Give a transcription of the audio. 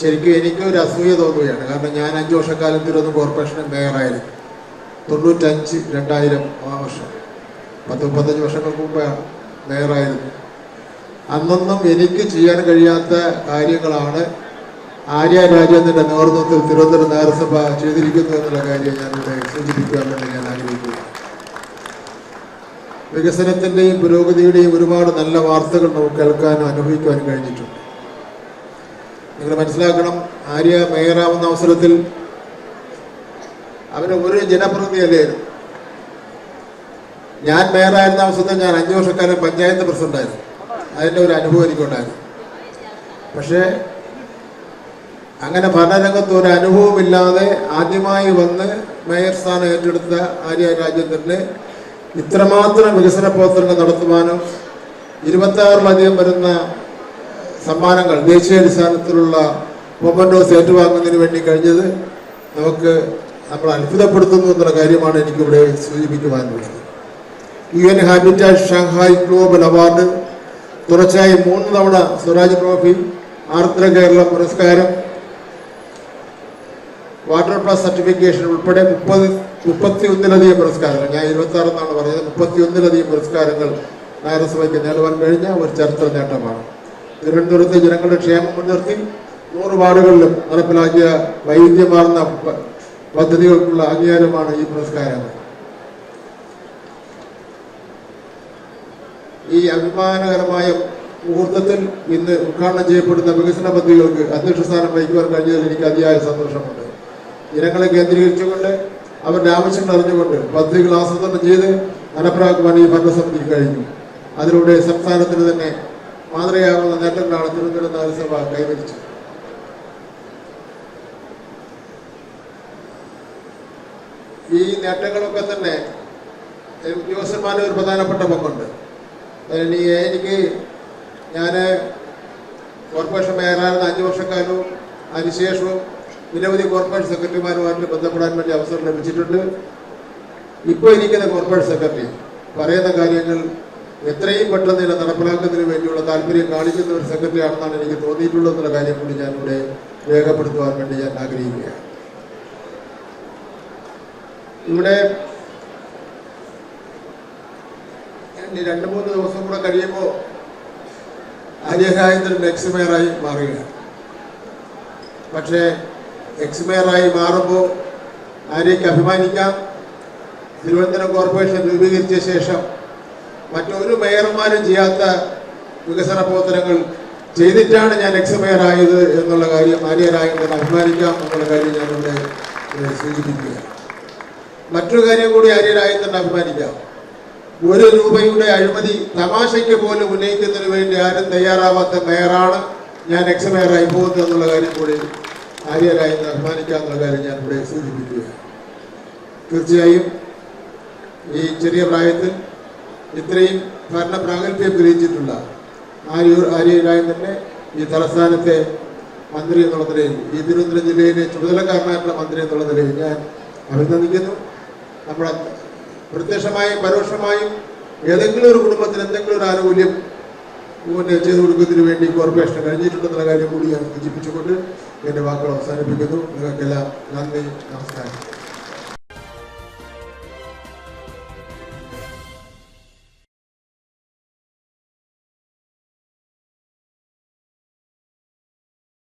ശരിക്കും എനിക്ക് ഒരു അസൂയ തോന്നുകയാണ്. കാരണം ഞാൻ അഞ്ച് വർഷക്കാലം തിരുവനന്തപുരം കോർപ്പറേഷൻ മേയറായിരുന്നു തൊണ്ണൂറ്റഞ്ച് രണ്ടായിരം ആ വർഷം. പത്ത് മുപ്പത്തഞ്ച് വർഷങ്ങൾക്ക് മുമ്പ് മേയറായിരുന്നു അന്നൊന്നും എനിക്ക് ചെയ്യാൻ കഴിയാത്ത കാര്യങ്ങളാണ് ആര്യ രാജേന്ദ്രന്റെ നേതൃത്വത്തിൽ തിരുവനന്തപുരം നഗരസഭ ചെയ്തിരിക്കുന്നു എന്നുള്ള കാര്യം ഞാനിവിടെ സൂചിപ്പിക്കാൻ വേണ്ടി ഞാൻ ആഗ്രഹിക്കുന്നു. വികസനത്തിന്റെയും പുരോഗതിയുടെയും ഒരുപാട് നല്ല വാർത്തകൾ നമുക്ക് കേൾക്കാനും അനുഭവിക്കാനും കഴിഞ്ഞിട്ടുണ്ട്. നിങ്ങൾ മനസ്സിലാക്കണം ആര്യ മേയറാവുന്ന അവസരത്തിൽ അവർ ഒരു ജനപ്രതിനിധി അല്ലായിരുന്നു ഞാൻ മേയറായിരുന്ന അവസരത്തിൽ ഞാൻ അഞ്ചു വർഷക്കാലം പഞ്ചായത്ത് പ്രസിഡന്റായിരുന്നു. അതിന്റെ ഒരു അനുഭവം എനിക്കുണ്ടായിരുന്നു. പക്ഷേ അങ്ങനെ ഭരണരംഗത്ത് ഒരു അനുഭവമില്ലാതെ ആദ്യമായി വന്ന് മേയർ സ്ഥാനം ഏറ്റെടുത്ത ആര്യ രാജേന്ദ്രന് ഇത്രമാത്രം വികസന പ്രവർത്തനങ്ങൾ നടത്തുവാനും ഇരുപത്തി ആറിലധികം വരുന്ന സമ്മാനങ്ങൾ ദേശീയാടിസ്ഥാനത്തിലുള്ള മൊമൻഡോസ് ഏറ്റുവാങ്ങുന്നതിന് വേണ്ടി കഴിഞ്ഞത് നമുക്ക് നമ്മൾ അത്ഭുതപ്പെടുത്തുന്നു എന്നുള്ള കാര്യമാണ് എനിക്കിവിടെ സൂചിപ്പിക്കുവാനുള്ളത് U N habitat Shanghai global award തുടർച്ചയായി മൂന്ന് തവണ സ്വരാജ് ട്രോഫി ആർദ്ര കേരള പുരസ്കാരം വാട്ടർ പ്ലസ് സർട്ടിഫിക്കേഷൻ ഉൾപ്പെടെ മുപ്പത് മുപ്പത്തി ഒന്നിലധികം പുരസ്കാരങ്ങൾ. ഞാൻ ഇരുപത്തി ആറ് എന്നാണ് പറഞ്ഞത്. മുപ്പത്തി ഒന്നിലധികം പുരസ്കാരങ്ങൾ നഗരസഭയ്ക്ക് നേടുവാൻ കഴിഞ്ഞ ഒരു ചരിത്ര നേട്ടമാണ് തിരുവനന്തപുരത്തെ ജനങ്ങളുടെ ക്ഷേമം മുൻനിർത്തി നൂറ് വാർഡുകളിലും നടപ്പിലാക്കിയ വൈവിധ്യമാർന്ന പദ്ധതികൾക്കുള്ള അംഗീകാരമാണ് ഈ പുരസ്കാരം. ഈ അഭിമാനകരമായ മുഹൂർത്തത്തിൽ ഇന്ന് ഉദ്ഘാടനം ചെയ്യപ്പെടുന്ന വികസന പദ്ധതികൾക്ക് അധ്യക്ഷ സ്ഥാനം വഹിക്കുവാൻ കഴിഞ്ഞതിൽ എനിക്ക് അതിയായ സന്തോഷമുണ്ട്. ജനങ്ങളെ കേന്ദ്രീകരിച്ചുകൊണ്ട് അവരുടെ ആവശ്യങ്ങൾ അറിഞ്ഞുകൊണ്ട് പദ്ധതികൾ ആസൂത്രണം ചെയ്ത് നടപ്പിലാക്കുവാൻ ഈ ഭരണസമിതിക്ക് കഴിഞ്ഞു. അതിലൂടെ സംസ്ഥാനത്തിന് തന്നെ മാതൃകയാകുന്ന നേട്ടങ്ങളാണ് തിരുവനന്തപുരം നഗരസഭ കൈവരിച്ചത് ഈ നേട്ടങ്ങളൊക്കെ തന്നെ ഉദ്യോഗസ്ഥന്മാരുടെ ഒരു പ്രധാനപ്പെട്ട പങ്കുണ്ട്. അതിന് എനിക്ക് ഞാൻ കോർപ്പറേഷൻ മേയറായിരുന്ന അഞ്ച് വർഷക്കാലവും അതിനുശേഷവും നിരവധി കോർപ്പറേഷൻ സെക്രട്ടറിമാരുമായിട്ട് ബന്ധപ്പെടാൻ വേണ്ടി അവസരം ലഭിച്ചിട്ടുണ്ട്. ഇപ്പോൾ ഇരിക്കുന്ന കോർപ്പറേഷൻ സെക്രട്ടറി പറയുന്ന കാര്യങ്ങൾ എത്രയും പെട്ടെന്ന് ഇതിനെ നടപ്പിലാക്കുന്നതിന് വേണ്ടിയുള്ള താല്പര്യം കാണിക്കുന്ന ഒരു സെക്രട്ടറി ആണെന്നാണ് എനിക്ക് തോന്നിയിട്ടുള്ളത് എന്നുള്ള കാര്യം കൂടി ഞാനിവിടെ രേഖപ്പെടുത്തുവാൻ വേണ്ടി ഞാൻ ആഗ്രഹിക്കുകയാണ്. ഇവിടെ രണ്ട് മൂന്ന് ദിവസം കൂടെ കഴിയുമ്പോൾ ആര്യരാജേന്ദ്രൻ എക്സ് മേയറായി മാറുകയാണ്. പക്ഷേ എക്സ് മേയറായി മാറുമ്പോൾ ആര്യയ്ക്ക് അഭിമാനിക്കാം. തിരുവനന്തപുരം കോർപ്പറേഷൻ രൂപീകരിച്ച ശേഷം മറ്റൊരു മേയർമാരും ചെയ്യാത്ത വികസന പ്രവർത്തനങ്ങൾ ചെയ്തിട്ടാണ് ഞാൻ എക്സ് മേയർ ആയത് എന്നുള്ള കാര്യം ആര്യരാജേന്ദ്രൻ അഭിമാനിക്കാം എന്നുള്ള കാര്യം ഞാനിവിടെ സൂചിപ്പിക്കുക മറ്റൊരു കാര്യം കൂടി ആര്യരാജേന്ദ്രൻ അഭിമാനിക്കാം. ഒരു രൂപയുടെ അഴിമതി തമാശയ്ക്ക് പോലും ഉന്നയിക്കുന്നതിന് വേണ്ടി ആരും തയ്യാറാവാത്ത മേയറാണ് ഞാൻ എക്സ് മേയറായി പോകുന്നത് എന്നുള്ള കാര്യം കൂടി ആര്യരായതിനെ അഭിമാനിക്കാം എന്നുള്ള കാര്യം ഞാൻ ഇവിടെ സൂചിപ്പിക്കുക തീർച്ചയായും ഈ ചെറിയ പ്രായത്തിൽ ഇത്രയും ഭരണ പ്രാഗൽഭ്യം ഗ്രഹിച്ചിട്ടുള്ള ആര്യൂർ തന്നെ ഈ തലസ്ഥാനത്തെ മന്ത്രി എന്നുള്ള നിലയിൽ ഈ തിരുവനന്തപുരം ജില്ലയിലെ ചുമതലക്കാരനായിട്ടുള്ള മന്ത്രി എന്നുള്ള നിലയിൽ ഞാൻ അഭിനന്ദിക്കുന്നു. നമ്മുടെ പ്രത്യക്ഷമായും പരോക്ഷമായും ഏതെങ്കിലും ഒരു കുടുംബത്തിന് എന്തെങ്കിലും ഒരു ആനുകൂല്യം പിന്നെ ചെയ്തു കൊടുക്കുന്നതിന് വേണ്ടി കോർപ്പറേഷൻ കഴിഞ്ഞിട്ടുണ്ടെന്നുള്ള കാര്യം കൂടി ഞാൻ സൂചിപ്പിച്ചുകൊണ്ട് എന്റെ വാക്കുകൾ അവസാനിപ്പിക്കുന്നു. നിങ്ങൾക്കെല്ലാം നന്ദി നമസ്കാരം.